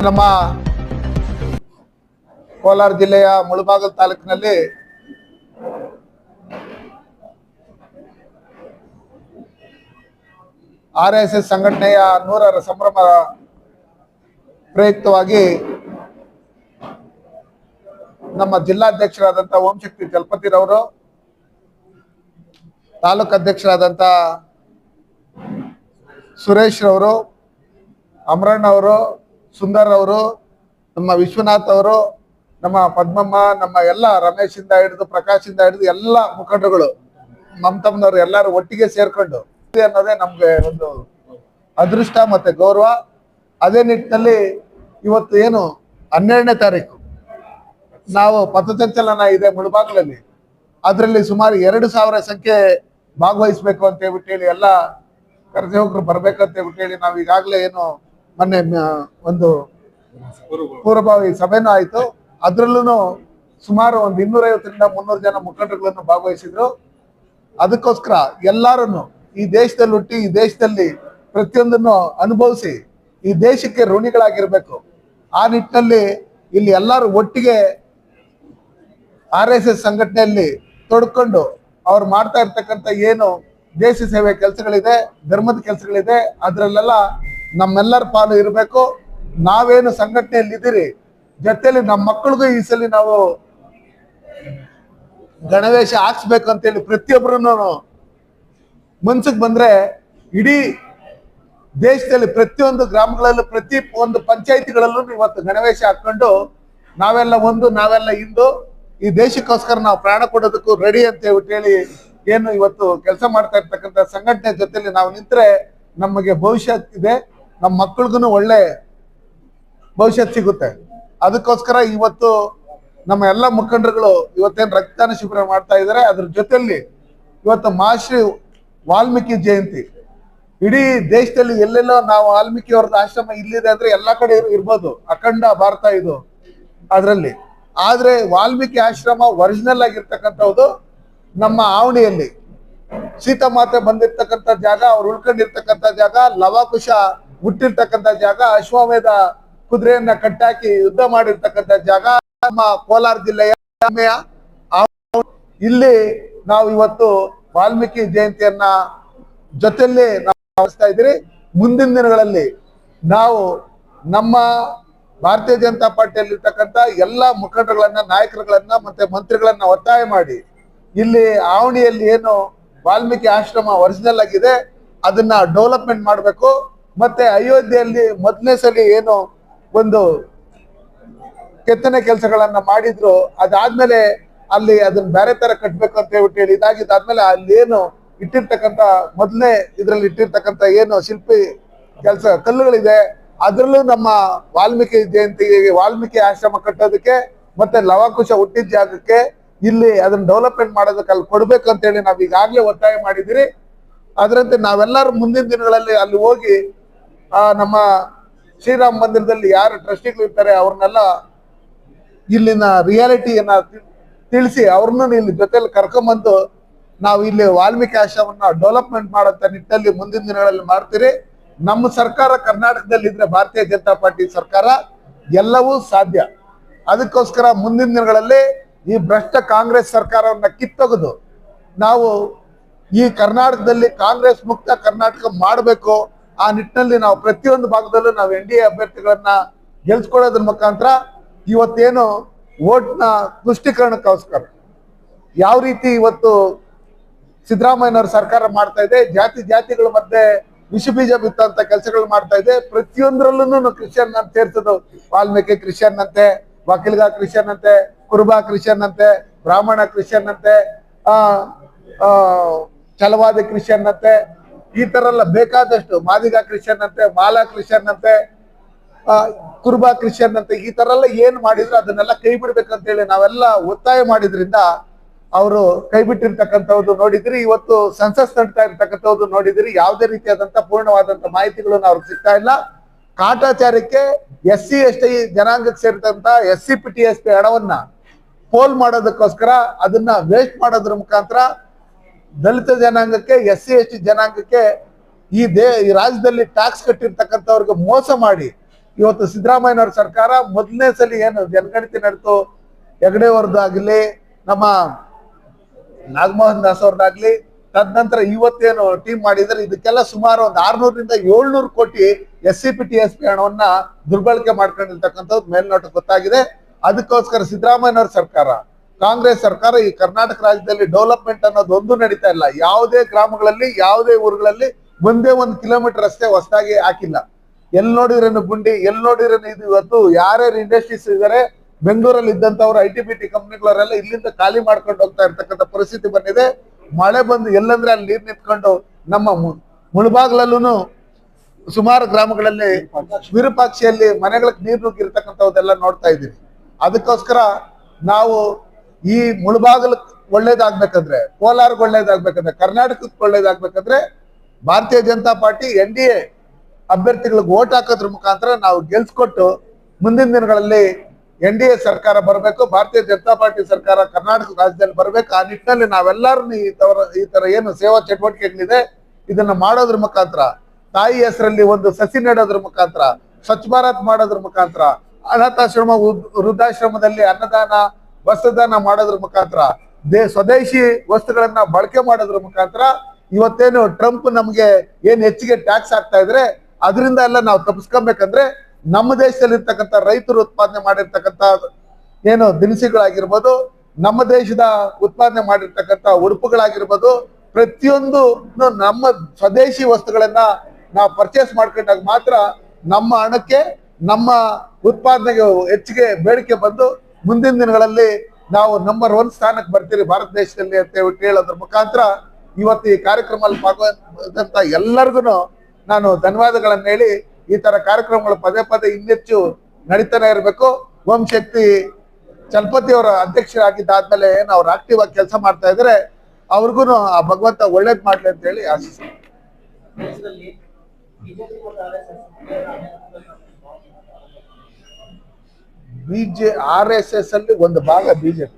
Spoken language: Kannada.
ನಮ್ಮ ಕೋಲಾರ ಜಿಲ್ಲೆಯ ಮುಳಬಾಗಲ್ ತಾಲೂಕಿನಲ್ಲಿ ಆರ್ ಎಸ್ ಎಸ್ ಸಂಘಟನೆಯ ನೂರರ ಸಂಭ್ರಮ ಪ್ರಯುಕ್ತವಾಗಿ ನಮ್ಮ ಜಿಲ್ಲಾಧ್ಯಕ್ಷರಾದಂಥ ಓಂಶಕ್ತಿ ಚಲಪತಿರವರು ತಾಲೂಕು ಅಧ್ಯಕ್ಷರಾದಂಥ ಸುರೇಶ್ ರವರು ಅಮರಣ್ಣ ಅವರು ಸುಂದರ್ ಅವರು, ನಮ್ಮ ವಿಶ್ವನಾಥ್ ಅವರು, ನಮ್ಮ ಪದ್ಮಮ್ಮ, ನಮ್ಮ ಎಲ್ಲ ರಮೇಶಿಂದ ಹಿಡಿದು ಪ್ರಕಾಶಿಂದ ಹಿಡಿದು ಎಲ್ಲ ಮುಖಂಡರುಗಳು ಮಮತಮ್ಮನವರು ಎಲ್ಲರೂ ಒಟ್ಟಿಗೆ ಸೇರ್ಕೊಂಡು ಅನ್ನೋದೇ ನಮ್ಗೆ ಒಂದು ಅದೃಷ್ಟ ಮತ್ತೆ ಗೌರವ. ಅದೇ ನಿಟ್ಟಿನಲ್ಲಿ ಇವತ್ತು ಏನು ಹನ್ನೆರಡನೇ ತಾರೀಕು. ನಾವು ಪಥಸಂಚಲನ ಇದೆ ಮುಳುಬಾಗ್ಲಲ್ಲಿ. ಅದರಲ್ಲಿ ಸುಮಾರು ಎರಡು ಸಾವಿರ ಸಂಖ್ಯೆ ಭಾಗವಹಿಸ್ಬೇಕು ಅಂತ ಹೇಳ್ಬಿಟ್ಟು ಹೇಳಿ ಎಲ್ಲ ಕರ್ಸೇವಕರು ಬರ್ಬೇಕಂತ ಹೇಳ್ಬಿಟ್ಟು ಹೇಳಿ ನಾವು ಈಗಾಗಲೇ ಏನು ಮೊನ್ನೆ ಒಂದು ಪೂರ್ವಭಾವಿ ಸಭೆನೂ ಆಯ್ತು. ಅದ್ರಲ್ಲೂ ಸುಮಾರು ಒಂದು ಇನ್ನೂರೈವತ್ತರಿಂದ ಮುನ್ನೂರು ಜನ ಮುಖಂಡರುಗಳನ್ನು ಭಾಗವಹಿಸಿದ್ರು. ಅದಕ್ಕೋಸ್ಕರ ಎಲ್ಲಾರನ್ನು ಈ ದೇಶದಲ್ಲಿ ಹುಟ್ಟಿ, ಈ ದೇಶದಲ್ಲಿ ಪ್ರತಿಯೊಂದನ್ನು ಅನುಭವಿಸಿ, ಈ ದೇಶಕ್ಕೆ ಋಣಿಗಳಾಗಿರ್ಬೇಕು. ಆ ನಿಟ್ಟಿನಲ್ಲಿ ಇಲ್ಲಿ ಎಲ್ಲರೂ ಒಟ್ಟಿಗೆ ಆರ್ ಎಸ್ ಎಸ್ ಸಂಘಟನೆಯಲ್ಲಿ ತೊಡ್ಕೊಂಡು ಅವ್ರು ಮಾಡ್ತಾ ಇರ್ತಕ್ಕಂಥ ಏನು ದೇಶ ಸೇವೆ ಕೆಲಸಗಳಿದೆ, ಧರ್ಮದ ಕೆಲಸಗಳಿದೆ, ಅದ್ರಲ್ಲೆಲ್ಲ ನಮ್ಮೆಲ್ಲರ ಪಾಲು ಇರಬೇಕು. ನಾವೇನು ಸಂಘಟನೆಯಲ್ಲಿ ಇದ್ದೀರಿ? ಜೊತೆಯಲ್ಲಿ ನಮ್ಮ ಮಕ್ಕಳಿಗೂ ಈ ಸಲ ನಾವು ಗಣವೇಶ ಹಾಕ್ಸ್ಬೇಕು ಅಂತೇಳಿ ಪ್ರತಿಯೊಬ್ಬರನ್ನು ಮನ್ಸಿಗೆ ಬಂದ್ರೆ ಇಡೀ ದೇಶದಲ್ಲಿ ಪ್ರತಿಯೊಂದು ಗ್ರಾಮಗಳಲ್ಲೂ ಪ್ರತಿ ಒಂದು ಪಂಚಾಯಿತಿಗಳಲ್ಲೂ ಇವತ್ತು ಗಣವೇಶ ಹಾಕೊಂಡು ನಾವೆಲ್ಲ ಒಂದು, ನಾವೆಲ್ಲ ಇಂದು ಈ ದೇಶಕ್ಕೋಸ್ಕರ ನಾವು ಪ್ರಾಣ ಕೊಡೋದಕ್ಕೂ ರೆಡಿ ಅಂತ ಹೇಳಿ ಏನು ಇವತ್ತು ಕೆಲಸ ಮಾಡ್ತಾ ಇರ್ತಕ್ಕಂಥ ಸಂಘಟನೆ ಜೊತೆಯಲ್ಲಿ ನಾವು ನಿಂತರೆ ನಮಗೆ ಭವಿಷ್ಯ ಇದೆ. ನಮ್ಮ ಮಕ್ಕಳಿಗೂ ಒಳ್ಳೆ ಭವಿಷ್ಯತ್ ಸಿಗುತ್ತೆ. ಅದಕ್ಕೋಸ್ಕರ ಇವತ್ತು ನಮ್ಮ ಎಲ್ಲ ಮುಖಂಡರುಗಳು ಇವತ್ತೇನು ರಕ್ತದಾನ ಶಿಬಿರ ಮಾಡ್ತಾ ಇದ್ದಾರೆ ಅದ್ರ ಜೊತೆಯಲ್ಲಿ ಇವತ್ತು ಮಹರ್ಷಿ ವಾಲ್ಮೀಕಿ ಜಯಂತಿ. ಇಡೀ ದೇಶದಲ್ಲಿ ಎಲ್ಲೆಲ್ಲೋ ನಾವು ವಾಲ್ಮೀಕಿ ಅವ್ರದ್ದು ಆಶ್ರಮ ಇಲ್ಲಿದೆ ಅಂದ್ರೆ ಎಲ್ಲಾ ಕಡೆ ಇರ್- ಇರ್ಬೋದು, ಅಖಂಡ ಭಾರತ ಇದು ಅದರಲ್ಲಿ. ಆದ್ರೆ ವಾಲ್ಮೀಕಿ ಆಶ್ರಮ ಒರಿಜಿನಲ್ ಆಗಿರ್ತಕ್ಕಂಥದ್ದು ನಮ್ಮ ಆವಣಿಯಲ್ಲಿ. ಸೀತಾಮಾತೆ ಬಂದಿರ್ತಕ್ಕಂಥ ಜಾಗ, ಅವ್ರು ಉಳ್ಕೊಂಡಿರ್ತಕ್ಕಂಥ ಜಾಗ, ಲವಾಕುಶ ಹುಟ್ಟಿರ್ತಕ್ಕಂಥ ಜಾಗ, ಅಶ್ವಮೇಧ ಕುದುರೆಯನ್ನ ಕಟ್ಟಾಕಿ ಯುದ್ಧ ಮಾಡಿರ್ತಕ್ಕಂಥ ಜಾಗ, ನಮ್ಮ ಕೋಲಾರ ಜಿಲ್ಲೆಯ ಇಲ್ಲಿ ನಾವು ಇವತ್ತು ವಾಲ್ಮೀಕಿ ಜಯಂತಿಯನ್ನ ಜೊತೆಯಲ್ಲಿ ನಾವು ಇದ್ದೀರಿ. ಮುಂದಿನ ದಿನಗಳಲ್ಲಿ ನಾವು ನಮ್ಮ ಭಾರತೀಯ ಜನತಾ ಪಾರ್ಟಿಯಲ್ಲಿ ಇರ್ತಕ್ಕಂಥ ಎಲ್ಲ ಮುಖಂಡರುಗಳನ್ನ, ನಾಯಕರುಗಳನ್ನ ಮತ್ತೆ ಮಂತ್ರಿಗಳನ್ನ ಒತ್ತಾಯ ಮಾಡಿ ಇಲ್ಲಿ ಆವಣಿಯಲ್ಲಿ ಏನು ವಾಲ್ಮೀಕಿ ಆಶ್ರಮ ಒರಿಜಿನಲ್ ಆಗಿದೆ, ಅದನ್ನ ಡೆವಲಪ್ಮೆಂಟ್ ಮಾಡಬೇಕು. ಮತ್ತೆ ಅಯೋಧ್ಯೆಯಲ್ಲಿ ಮೊದಲನೇ ಸಲ ಏನು ಒಂದು ಕೆತ್ತನೆ ಕೆಲಸಗಳನ್ನ ಮಾಡಿದ್ರು, ಅದಾದ್ಮೇಲೆ ಅಲ್ಲಿ ಅದನ್ನ ಬೇರೆ ತರ ಕಟ್ಬೇಕು ಅಂತ ಹೇಳ್ಬಿಟ್ಟು ಹೇಳಿ ಇದಾಗಿದ್ದಾದ್ಮೇಲೆ ಅಲ್ಲಿ ಏನು ಇಟ್ಟಿರ್ತಕ್ಕಂಥ ಮೊದಲನೇ ಇದರಲ್ಲಿ ಇಟ್ಟಿರ್ತಕ್ಕಂಥ ಏನು ಶಿಲ್ಪಿ ಕೆಲಸ ಕಲ್ಲುಗಳಿದೆ, ಅದರಲ್ಲೂ ನಮ್ಮ ವಾಲ್ಮೀಕಿ ಜಯಂತಿಗೆ ವಾಲ್ಮೀಕಿ ಆಶ್ರಮ ಕಟ್ಟೋದಕ್ಕೆ ಮತ್ತೆ ಲವಾಕುಶ ಹುಟ್ಟಿದ ಜಾಗಕ್ಕೆ ಇಲ್ಲಿ ಅದನ್ನ ಡೆವಲಪ್ಮೆಂಟ್ ಮಾಡೋದಕ್ಕೆ ಅಲ್ಲಿ ಕೊಡ್ಬೇಕು ಅಂತ ಹೇಳಿ ನಾವ್ ಈಗಾಗ್ಲೇ ಒತ್ತಾಯ ಮಾಡಿದಿರಿ ಅದರಂತೆ ನಾವೆಲ್ಲರೂ ಮುಂದಿನ ದಿನಗಳಲ್ಲಿ ಅಲ್ಲಿ ಹೋಗಿ ನಮ್ಮ ಶ್ರೀರಾಮ ಮಂದಿರದಲ್ಲಿ ಯಾರು ಟ್ರಸ್ಟಿಗಳು ಇರ್ತಾರೆ, ಅವ್ರನ್ನೆಲ್ಲ ಇಲ್ಲಿನ ರಿಯಾಲಿಟಿಯನ್ನ ತಿಳಿಸಿ ಅವ್ರನ್ನ ಇಲ್ಲಿ ಜೊತೆಯಲ್ಲಿ ಕರ್ಕೊಂಬಂದು ನಾವು ಇಲ್ಲಿ ವಾಲ್ಮೀಕಿ ಆಶ್ರಮನ ಡೆವಲಪ್ಮೆಂಟ್ ಮಾಡೋಂಥ ನಿಟ್ಟಲ್ಲಿ ಮುಂದಿನ ದಿನಗಳಲ್ಲಿ ಮಾಡ್ತೀರಿ. ನಮ್ಮ ಸರ್ಕಾರ ಕರ್ನಾಟಕದಲ್ಲಿ ಇದ್ರೆ ಭಾರತೀಯ ಜನತಾ ಪಾರ್ಟಿ ಸರ್ಕಾರ ಎಲ್ಲವೂ ಸಾಧ್ಯ. ಅದಕ್ಕೋಸ್ಕರ ಮುಂದಿನ ದಿನಗಳಲ್ಲಿ ಈ ಭ್ರಷ್ಟ ಕಾಂಗ್ರೆಸ್ ಸರ್ಕಾರವನ್ನ ಕಿತ್ತೊಗೆದು ನಾವು ಈ ಕರ್ನಾಟಕದಲ್ಲಿ ಕಾಂಗ್ರೆಸ್ ಮುಕ್ತ ಕರ್ನಾಟಕ ಮಾಡಬೇಕು. ಆ ನಿಟ್ಟಿನಲ್ಲಿ ನಾವು ಪ್ರತಿಯೊಂದು ಭಾಗದಲ್ಲೂ ನಾವು ಎನ್ ಡಿ ಎ ಅಭ್ಯರ್ಥಿಗಳನ್ನ ಗೆಲ್ಸ್ಕೊಳ್ಳೋದ್ರ ಮುಖಾಂತರ ಇವತ್ತೇನು ವೋಟ್ನ ತುಷ್ಟೀಕರಣಕ್ಕೋಸ್ಕರ ಯಾವ ರೀತಿ ಇವತ್ತು ಸಿದ್ದರಾಮಯ್ಯನವ್ರ ಸರ್ಕಾರ ಮಾಡ್ತಾ ಇದೆ, ಜಾತಿ ಜಾತಿಗಳ ಮಧ್ಯೆ ವಿಷ ಬೀಜ ಬಿತ್ತಂತ ಕೆಲಸಗಳು ಮಾಡ್ತಾ ಇದೆ ಪ್ರತಿಯೊಂದರಲ್ಲೂ ಕ್ರಿಶ್ಚಿಯನ್ ಅಂತ ಸೇರ್ಸೋದು. ವಾಲ್ಮೀಕಿ ಕ್ರಿಶ್ಚಿಯನ್ ಅಂತೆ ವಕೀಲ್ಗ ಕ್ರಿಶ್ಚಿಯನ್ ಅಂತೆ ಕುರುಬಾ ಕ್ರಿಶ್ಚಿಯನ್ ಅಂತೆ ಬ್ರಾಹ್ಮಣ ಕ್ರಿಶ್ಚಿಯನ್ ಅಂತೆ ಛಲವಾದಿ ಕ್ರಿಶ್ಚಿಯನ್ ಅಂತೆ ಈ ತರ ಎಲ್ಲ ಬೇಕಾದಷ್ಟು ಮಾದಿಗ ಕ್ರಿಶ್ಚಿಯನ್ ಅಂತೆ, ಮಾಲಾ ಕ್ರಿಶ್ಚಿಯನ್ ಅಂತೆ ಕುರುಬಾ ಕ್ರಿಶ್ಚಿಯನ್ ಅಂತೆ, ಈ ತರ ಎಲ್ಲ ಏನ್ ಮಾಡಿದ್ರು ಅದನ್ನೆಲ್ಲ ಕೈ ಬಿಡ್ಬೇಕಂತ ಹೇಳಿ ನಾವೆಲ್ಲ ಒತ್ತಾಯ ಮಾಡಿದ್ರಿಂದ ಅವರು ಕೈ ಬಿಟ್ಟಿರ್ತಕ್ಕಂಥದ್ದು ನೋಡಿದ್ರಿ, ಇವತ್ತು ಸೆನ್ಸಸ್ ನಡ್ತಾ ಇರ್ತಕ್ಕಂಥದ್ದು ನೋಡಿದ್ರಿ, ಯಾವುದೇ ರೀತಿಯಾದಂತ ಪೂರ್ಣವಾದಂತ ಮಾಹಿತಿಗಳನ್ನ ಅವ್ರಿಗೆ ಸಿಗ್ತಾ ಇಲ್ಲ. ಕಾಟಾಚಾರಕ್ಕೆ ಎಸ್ ಸಿ ಎಸ್ ಟಿ ಜನಾಂಗಕ್ಕೆ ಸೇರಿದಂತ S C P, T, S, P ಹಣವನ್ನ ಪೋಲ್ ಮಾಡೋದಕ್ಕೋಸ್ಕರ ಅದನ್ನ ವೇಸ್ಟ್ ಮಾಡೋದ್ರ ಮುಖಾಂತರ ದಲಿತ ಜನಾಂಗಕ್ಕೆ, ಎಸ್ ಸಿ ಎಸ್ ಜನಾಂಗಕ್ಕೆ ಈ ದೇ, ಈ ರಾಜ್ಯದಲ್ಲಿ ಟ್ಯಾಕ್ಸ್ ಕಟ್ಟಿರ್ತಕ್ಕಂಥವ್ರಿಗೆ ಮೋಸ ಮಾಡಿ, ಇವತ್ತು ಸಿದ್ದರಾಮಯ್ಯನವ್ರ ಸರ್ಕಾರ ಮೊದಲನೇ ಸಲ ಏನು ಜನಗಣತಿ ನಡೆತು ಹೆಗಡೆ ಅವ್ರದ್ದಾಗಲಿ ನಮ್ಮ ನಾಗಮೋಹನ್ ದಾಸ್ ಅವ್ರದ್ದಾಗಲಿ, ತದನಂತರ ಇವತ್ತೇನು ಟೀಮ್ ಮಾಡಿದ್ರೆ, ಇದಕ್ಕೆಲ್ಲ ಸುಮಾರು ಒಂದು ಆರ್ನೂರಿಂದ ಏಳ್ನೂರು ಕೋಟಿ S C P, T S P ಹಣವನ್ನ ದುರ್ಬಳಕೆ ಮಾಡ್ಕೊಂಡಿರ್ತಕ್ಕಂಥದ್ದು ಮೇಲ್ನೋಟ ಗೊತ್ತಾಗಿದೆ. ಅದಕ್ಕೋಸ್ಕರ ಸಿದ್ದರಾಮಯ್ಯನವ್ರ ಸರ್ಕಾರ ಕಾಂಗ್ರೆಸ್ ಸರ್ಕಾರ ಈ ಕರ್ನಾಟಕ ರಾಜ್ಯದಲ್ಲಿ ಡೆವಲಪ್ಮೆಂಟ್ ಅನ್ನೋದು ಒಂದು ನಡೀತಾ ಇಲ್ಲ. ಯಾವುದೇ ಗ್ರಾಮಗಳಲ್ಲಿ, ಯಾವುದೇ ಊರುಗಳಲ್ಲಿ ಒಂದೇ ಒಂದು ಕಿಲೋಮೀಟರ್ ರಸ್ತೆ ಹೊಸದಾಗಿ ಹಾಕಿಲ್ಲ. ಎಲ್ಲಿ ನೋಡಿದ್ರೇನು ಗುಂಡಿ ಎಲ್ಲಿ ನೋಡಿದ್ರೇನು ಇದು ಇವತ್ತು ಯಾರ್ಯಾರು ಇಂಡಸ್ಟ್ರೀಸ್ ಇದಾರೆ, ಬೆಂಗಳೂರಲ್ಲಿ ಇದ್ದಂಥವ್ರು ಐ ಟಿ ಬಿ ಟಿ ಕಂಪ್ನಿಗಳವರೆಲ್ಲ ಇಲ್ಲಿಂದ ಖಾಲಿ ಮಾಡ್ಕೊಂಡು ಹೋಗ್ತಾ ಇರ್ತಕ್ಕಂಥ ಪರಿಸ್ಥಿತಿ ಬಂದಿದೆ. ಮಳೆ ಬಂದು ಎಲ್ಲಂದ್ರೆ ಅಲ್ಲಿ ನೀರು ನಿಂತ್ಕೊಂಡು ನಮ್ಮ ಮುಳುಬಾಗ್ಲಲ್ಲೂ ಸುಮಾರು ಗ್ರಾಮಗಳಲ್ಲಿ ವಿರೂಪಾಕ್ಷಿಯಲ್ಲಿ ಮನೆಗಳಿಗೆ ನೀರು ನುಗ್ಗಿರ್ತಕ್ಕಂಥದ್ದೆಲ್ಲ ನೋಡ್ತಾ ಇದ್ದೀವಿ. ಅದಕ್ಕೋಸ್ಕರ ನಾವು ಈ ಮುಳಬಾಗಲ್ ಒಳ್ಳೇದಾಗ್ಬೇಕಂದ್ರೆ ಕೋಲಾರ್ಗೆ ಒಳ್ಳೇದಾಗ್ಬೇಕಂದ್ರೆ, ಕರ್ನಾಟಕಕ್ಕೆ ಒಳ್ಳೇದಾಗ್ಬೇಕಂದ್ರೆ Bharatiya Janata party N D A ಅಭ್ಯರ್ಥಿಗಳಿಗೆ ಓಟ್ ಹಾಕೋದ್ರ ಮುಖಾಂತರ ನಾವು ಗೆಲ್ಸ್ಕೊಟ್ಟು ಮುಂದಿನ ದಿನಗಳಲ್ಲಿ ಎನ್ ಡಿ ಎ ಸರ್ಕಾರ ಬರಬೇಕು, ಭಾರತೀಯ ಜನತಾ ಪಾರ್ಟಿ ಸರ್ಕಾರ ಕರ್ನಾಟಕ ರಾಜ್ಯದಲ್ಲಿ ಬರಬೇಕು, ಆ ನಿಟ್ಟಿನಲ್ಲಿ ನಾವೆಲ್ಲರೂ ಈ ತರ ಈ ತರ ಏನು ಸೇವಾ ಚಟುವಟಿಕೆಗಳಿದೆ, ಇದನ್ನ ಮಾಡೋದ್ರ ಮುಖಾಂತರ, ತಾಯಿ ಹೆಸರಲ್ಲಿ ಒಂದು ಸಸಿ ನೆಡೋದ್ರ ಮುಖಾಂತರ, ಸ್ವಚ್ಛ ಭಾರತ್ ಮಾಡೋದ್ರ ಮುಖಾಂತರ, ಅನಾಥಾಶ್ರಮ ವೃದ್- ವೃದ್ಧಾಶ್ರಮದಲ್ಲಿ ಅನ್ನದಾನ ವಸ್ತ್ರದಾನ ಮಾಡೋದ್ರ ಮುಖಾಂತರ, ದೇ ಸ್ವದೇಶಿ ವಸ್ತುಗಳನ್ನ ಬಳಕೆ ಮಾಡೋದ್ರ ಮುಖಾಂತರ ಇವತ್ತೇನು ಟ್ರಂಪ್ ನಮ್ಗೆ ಏನ್ ಹೆಚ್ಚಿಗೆ ಟ್ಯಾಕ್ಸ್ ಆಗ್ತಾ ಇದ್ರೆ ಅದರಿಂದ ಎಲ್ಲ ನಾವು ತಪ್ಪಿಸ್ಕೊಬೇಕಂದ್ರೆ ನಮ್ಮ ದೇಶದಲ್ಲಿ ಇರ್ತಕ್ಕಂಥ ರೈತರು ಉತ್ಪಾದನೆ ಮಾಡಿರ್ತಕ್ಕಂಥ ಏನು ದಿನಸಿಗಳಾಗಿರ್ಬೋದು, ನಮ್ಮ ದೇಶದ ಉತ್ಪಾದನೆ ಮಾಡಿರ್ತಕ್ಕಂಥ ಉಡುಪುಗಳಾಗಿರ್ಬೋದು ಪ್ರತಿಯೊಂದು ನಮ್ಮ ಸ್ವದೇಶಿ ವಸ್ತುಗಳನ್ನ ನಾವು ಪರ್ಚೇಸ್ ಮಾಡ್ಕೊಂಡಾಗ ಮಾತ್ರ ನಮ್ಮ ಹಣಕ್ಕೆ, ನಮ್ಮ ಉತ್ಪಾದನೆಗೆ ಹೆಚ್ಚಿಗೆ ಬೇಡಿಕೆ ಬಂದು ಮುಂದಿನ ದಿನಗಳಲ್ಲಿ ನಾವು ನಂಬರ್ ಒನ್ ಸ್ಥಾನಕ್ಕೆ ಬರ್ತೀರಿ ಭಾರತ ದೇಶದಲ್ಲಿ ಅಂತ ಹೇಳ್ಬಿಟ್ಟು ಹೇಳೋದ್ರ ಮುಖಾಂತರ ಇವತ್ತು ಈ ಕಾರ್ಯಕ್ರಮದಲ್ಲಿ ಭಾಗವಹಿಸಿದಂತ ಎಲ್ಲರಿಗೂ ನಾನು ಧನ್ಯವಾದಗಳನ್ನು ಹೇಳಿ ಈ ತರ ಕಾರ್ಯಕ್ರಮಗಳು ಪದೇ ಪದೇ ಇನ್ನೆಚ್ಚು ನಡೀತಾನೆ ಇರಬೇಕು. ಓಂ ಶಕ್ತಿ ಚಲಪತಿ ಅವರ ಅಧ್ಯಕ್ಷರಾಗಿದ್ದಾದ್ಮೇಲೆ ಏನು ಅವ್ರು ಆಕ್ಟಿವ್ ಆಗಿ ಕೆಲಸ ಮಾಡ್ತಾ ಇದ್ರೆ. ಅವ್ರಿಗೂ ಆ ಭಗವಂತ ಒಳ್ಳೇದ್ ಮಾಡ್ಲಿ ಅಂತ ಹೇಳಿ ಆಶಿಸ್ತೀನಿ. ದೇಶದಲ್ಲಿ ಬಿಜೆಪಿ ಆರ್ ಎಸ್ ಎಸ್ ಅಲ್ಲಿ ಒಂದು ಭಾಗ ಬಿಜೆಪಿ.